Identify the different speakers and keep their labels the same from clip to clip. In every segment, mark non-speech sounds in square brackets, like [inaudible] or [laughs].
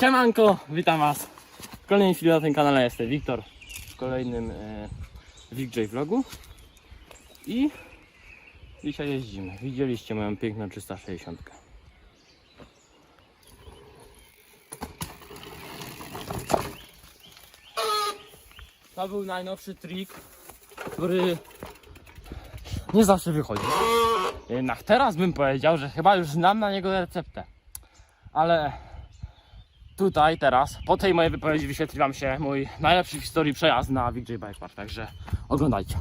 Speaker 1: Siemanko, witam was w kolejnym filmie na tym kanale, jestem Wiktor w kolejnym e, WikJ vlogu i dzisiaj jeździmy, widzieliście moją piękną 360 To był najnowszy trik, który nie zawsze wychodzi. Jednak teraz bym powiedział, że chyba już znam na niego receptę. Ale tutaj teraz, po tej mojej wypowiedzi wyświetli wam się mój najlepszy w historii przejazd na VJ Bike Park, także oglądajcie.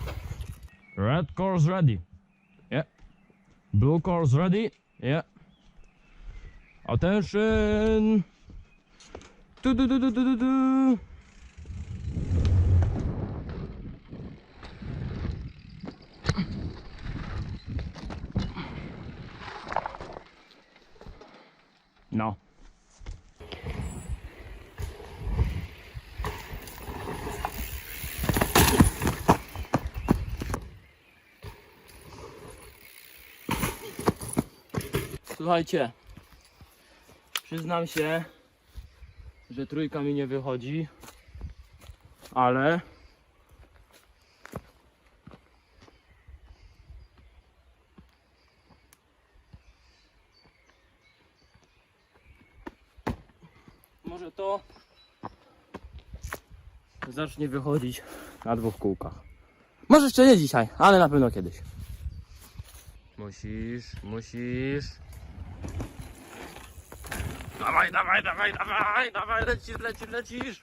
Speaker 1: Red course ready. Yeah. Blue course ready. Yeah. Attention. Du, du, du, du, du, du. No. Słuchajcie, przyznam się, że trójka mi nie wychodzi, ale może to zacznie wychodzić na dwóch kółkach. Może jeszcze nie dzisiaj, ale na pewno kiedyś. Musisz, musisz. Dawaj, dawaj, dawaj, dawaj, dawaj, lecisz, lecisz, lecisz.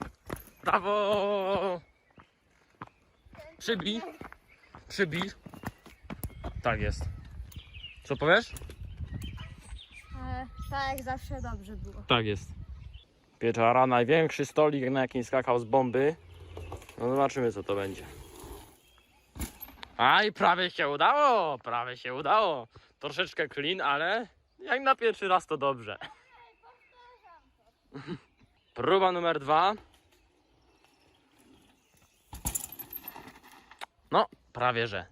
Speaker 1: Brawo. Przybij. Przybij. Tak jest. Co powiesz?
Speaker 2: E, tak jak zawsze dobrze było.
Speaker 1: Tak jest. Pieczara, największy stolik, na jakim skakał z bomby. No zobaczymy co to będzie. Aj, prawie się udało, prawie się udało. Troszeczkę clean, ale jak na pierwszy raz to dobrze. Próba numer dwa. No, prawie że.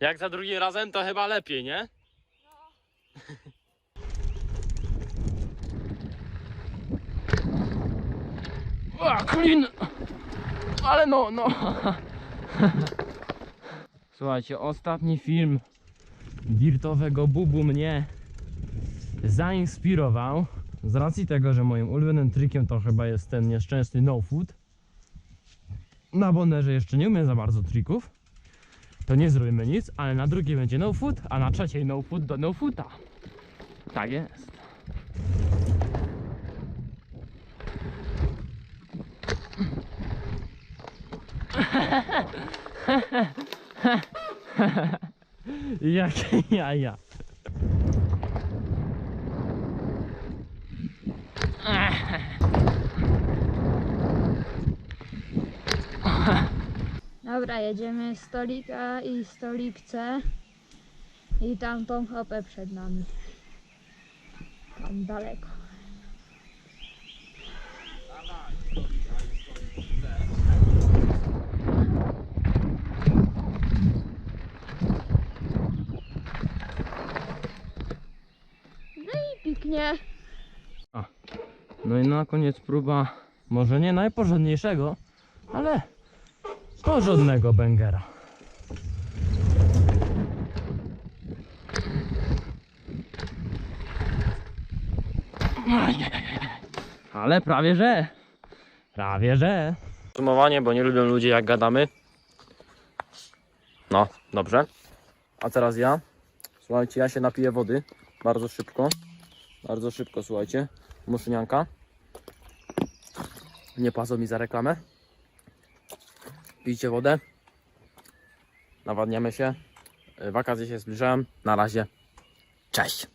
Speaker 1: Jak za drugim razem to chyba lepiej, nie? A, clean! Ale no, no. Słuchajcie, ostatni film dirtowego bubu mnie zainspirował. Z racji tego, że moim ulubionym trikiem to chyba jest ten nieszczęsny no food. Na bonerze jeszcze nie umiem za bardzo trików. To nie zrobimy nic, ale na drugiej będzie no food, a na trzeciej no food do no foota. Tak jest. [laughs] Jakie jaja.
Speaker 2: Dobra, jedziemy stolika i stolikce i tamtą chopę przed nami. Tam daleko. No i piknie.
Speaker 1: No i na koniec próba, może nie najporządniejszego, ale porządnego bengera. Ale prawie że. Prawie że. Podsumowanie, bo nie lubią ludzie jak gadamy. No, dobrze. A teraz ja. Słuchajcie, ja się napiję wody. Bardzo szybko. Bardzo szybko, słuchajcie. Muszynianka. Nie płacą mi za reklamę. Pijcie wodę. Nawadniamy się. Y, Wakacje się zbliżają. Na razie. Cześć.